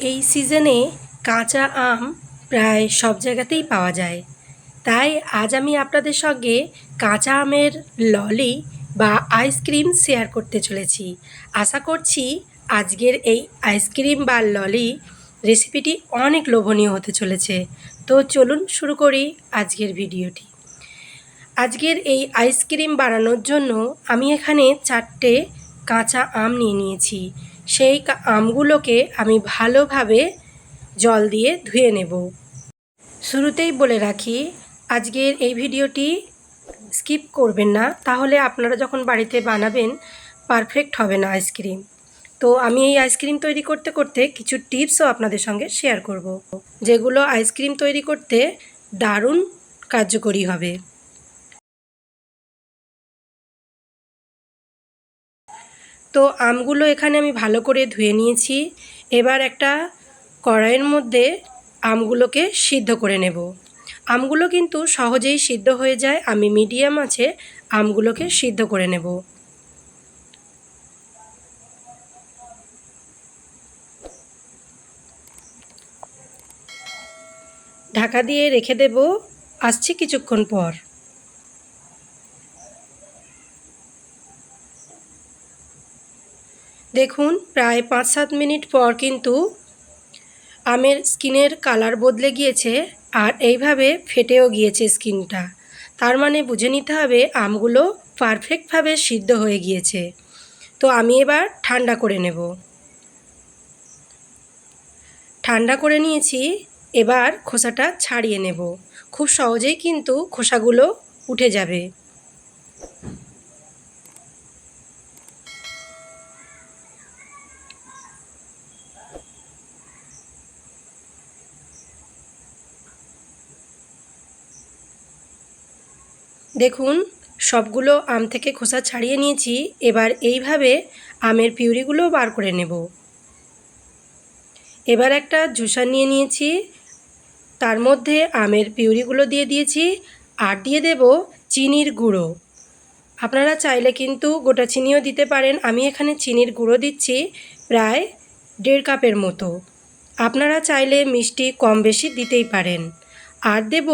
এই সিজনে কাঁচা আম প্রায় সব জায়গাতেই পাওয়া যায়। তাই আজ আমি আপনাদের সঙ্গে কাঁচা আমের ললি বা আইসক্রিম শেয়ার করতে চলেছি। আশা করছি আজকের এই আইসক্রিম বা ললি রেসিপিটি অনেক লোভনীয় হতে চলেছে। তো চলুন শুরু করি আজকের ভিডিওটি। আজকের এই আইসক্রিম বানানোর জন্য আমি এখানে চারটে কাঁচা আম নিয়ে নিয়েছি। সেই আমগুলোকে আমি ভালোভাবে জল দিয়ে ধুয়ে নেব। শুরুতেই বলে রাখি, আজকের এই ভিডিওটি স্কিপ করবেন না। তাহলে আপনারা যখন বাড়িতে বানাবেন, পারফেক্ট হবে না আইসক্রিম। তো আমি এই আইসক্রিম তৈরি করতে করতে কিছু টিপসও আপনাদের সঙ্গে শেয়ার করব, যেগুলো আইসক্রিম তৈরি করতে দারুণ কার্যকরী হবে। তো আমগুলো এখানে আমি ভালো করে ধুয়ে নিয়েছি। এবার একটা কড়াইয়ের মধ্যে আমগুলোকে সিদ্ধ করে নেব। আমগুলো কিন্তু সহজেই সিদ্ধ হয়ে যায়। আমি মিডিয়াম আছে, আমগুলোকে সিদ্ধ করে নেব। ঢাকা দিয়ে রেখে দেব। আসছি কিছুক্ষণ পর। দেখুন, প্রায় পাঁচ সাত মিনিট পর কিন্তু আমের স্কিনের কালার বদলে গিয়েছে আর এইভাবে ফেটেও গিয়েছে স্কিনটা। তার মানে বুঝে নিতে হবে আমগুলো পারফেক্টভাবে সিদ্ধ হয়ে গিয়েছে। তো আমি এবার ঠান্ডা করে নেব। ঠান্ডা করে নিয়েছি, এবার খোসাটা ছাড়িয়ে নেব। খুব সহজেই কিন্তু খোসাগুলো উঠে যাবে। দেখুন, সবগুলো আম থেকে খোসা ছাড়িয়ে নিয়েছি, এবার এইভাবে আমের পিউরিগুলো বার করে নেব। এবার একটা জুসার নিয়ে নিয়েছি, তার মধ্যে আমের পিউরিগুলো দিয়ে দিয়েছি, আর দিয়ে দেব চিনির গুঁড়ো। আপনারা চাইলে কিন্তু গোটা চিনিও দিতে পারেন, আমি এখানে চিনির গুঁড়ো দিচ্ছি প্রায় দেড় কাপের মতো। আপনারা চাইলে মিষ্টি কম বেশি দিতেই পারেন। আর দেব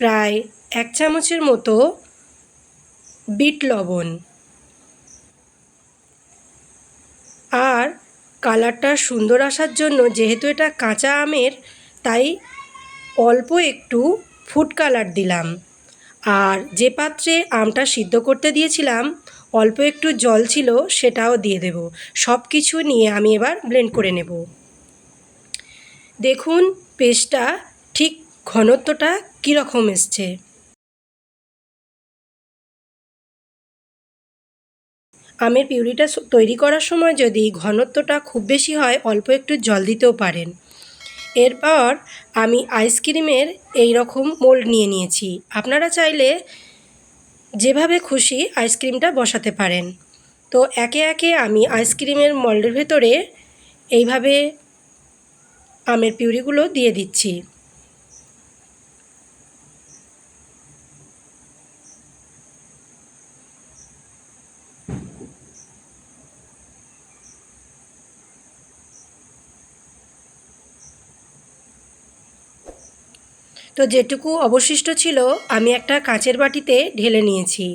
প্রায় এক চামচের মতো বিট লবণ। আর কালারটা সুন্দর আসার জন্য যেহেতু এটা কাঁচা আমের, তাই অল্প একটু ফুড কালার দিলাম। আর যে পাত্রে আমটা সিদ্ধ করতে দিয়েছিলাম, অল্প একটু জল ছিল সেটাও দিয়ে দেব। সব কিছু নিয়ে আমি এবার ব্লেন্ড করে নেব। দেখুন, পেস্টটা ঠিক ঘনত্বটা কীরকম এসছে। আমের পিউরিটা তৈরি করার সময় যদি ঘনত্বটা খুব বেশি হয়, অল্প একটু জল দিতেও পারেন। এরপর আমি আইসক্রিমের এই রকম মোল্ড নিয়ে নিয়েছি। আপনারা চাইলে যেভাবে খুশি আইসক্রিমটা বসাতে পারেন। তো একে একে আমি আইসক্রিমের মোল্ডের ভেতরে এইভাবে আমের পিউরিগুলো দিয়ে দিচ্ছি। তো যেটুকু অবশিষ্ট ছিল, আমি একটা কাঁচের বাটিতে ঢেলে নিয়েছি।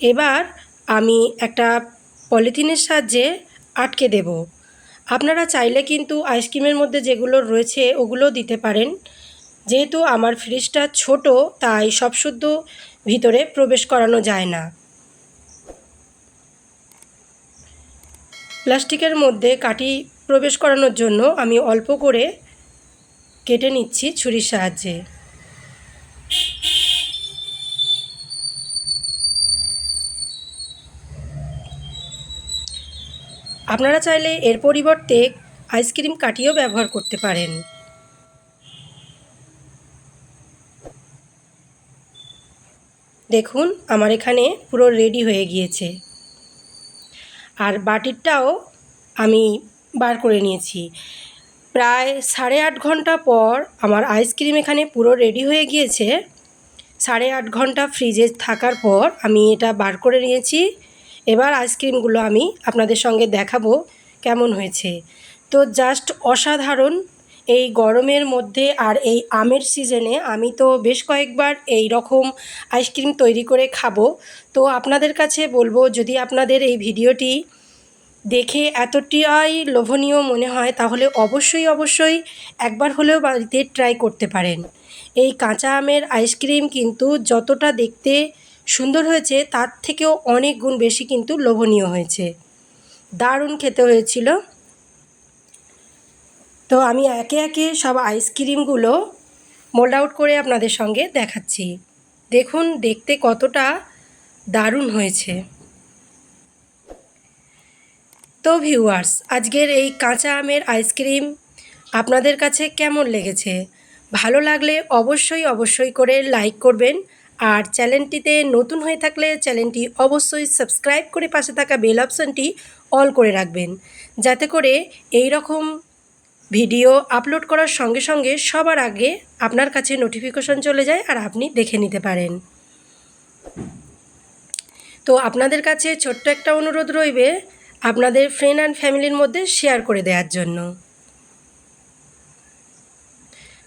এবার আমি একটা পলিথিনের সাহায্যে আটকে দেব। আপনারা চাইলে কিন্তু আইসক্রিমের মধ্যে যেগুলো রয়েছে ওগুলো দিতে পারেন। যেহেতু আমার ফ্রিজটা ছোট, তাই সব শুদ্ধ ভিতরে প্রবেশ করানো যায় না। প্লাস্টিকের মধ্যে কাটি প্রবেশ করানোর জন্য আমি অল্প করে কেটে নিচ্ছি ছুরির সাহায্যে। আপনারা চাইলে এর পরিবর্তে আইসক্রিম কাঠিও ব্যবহার করতে পারেন। দেখুন, আমার এখানে পুরো রেডি হয়ে গিয়েছে। আর বাটিরটাও আমি বার করে নিয়েছি। প্রায় সাড়ে আট ঘণ্টা পর আমার আইসক্রিম এখানে পুরো রেডি হয়ে গিয়েছে। সাড়ে আট ঘণ্টা ফ্রিজে থাকার পর আমি এটা বার করে নিয়েছি। এবার আইসক্রিমগুলো আমি আপনাদের সঙ্গে দেখাবো কেমন হয়েছে। তো জাস্ট অসাধারণ এই গরমের মধ্যে আর এই আমের সিজনে আমি তো বেশ কয়েকবার এই রকম আইসক্রিম তৈরি করে খাব। তো আপনাদের কাছে বলব, যদি আপনাদের এই ভিডিওটি দেখে এতটাই লোভনীয় মনে হয়, তাহলে অবশ্যই অবশ্যই একবার হলেও বাড়িতে ট্রাই করতে পারেন। এই কাঁচা আমের আইসক্রিম কিন্তু যতটা দেখতে সুন্দর হয়েছে, তার থেকেও অনেক গুণ বেশি কিন্তু লোভনীয় হয়েছে। দারুণ খেতে হয়েছিল। তো আমি একে একে সব আইসক্রিমগুলো মোল্ড আউট করে আপনাদের সঙ্গে দেখাচ্ছি। দেখুন, দেখতে কতটা দারুণ হয়েছে। তো ভিউয়ার্স আজকের এই কাঁচা আমের আইসক্রিম আপনাদের কাছে কেমন লেগেছে? ভালো লাগলে অবশ্যই অবশ্যই করে লাইক করবেন আর চ্যানেলটিতে নতুন হয়ে থাকলে চ্যানেলটি অবশ্যই সাবস্ক্রাইব করে পাশে থাকা বেল অপশানটি অল করে রাখবেন। যাতে করে এই রকম ভিডিও আপলোড করার সঙ্গে সঙ্গে সবার আগে আপনার কাছে নোটিফিকেশন চলে যায় আর আপনি দেখে নিতে পারেন। তো আপনাদের কাছে ছোট্ট একটা অনুরোধ রইবে আপনাদের ফ্রেন্ড অ্যান্ড ফ্যামিলির মধ্যে শেয়ার করে দেওয়ার জন্য।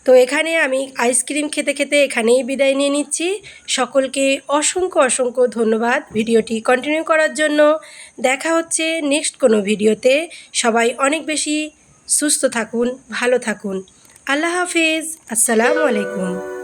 তো এখানে আমি আইসক্রিম খেতে খেতে এখানেই বিদায় নিয়ে নিচ্ছি। সকলকে অসংখ্য অসংখ্য ধন্যবাদ ভিডিওটি কন্টিনিউ করার জন্য। দেখা হচ্ছে নেক্সট কোনো ভিডিওতে। সবাই অনেক বেশি সুস্থ থাকুন, ভালো থাকুন। আল্লাহ হাফিজ। আসসালামু আলাইকুম।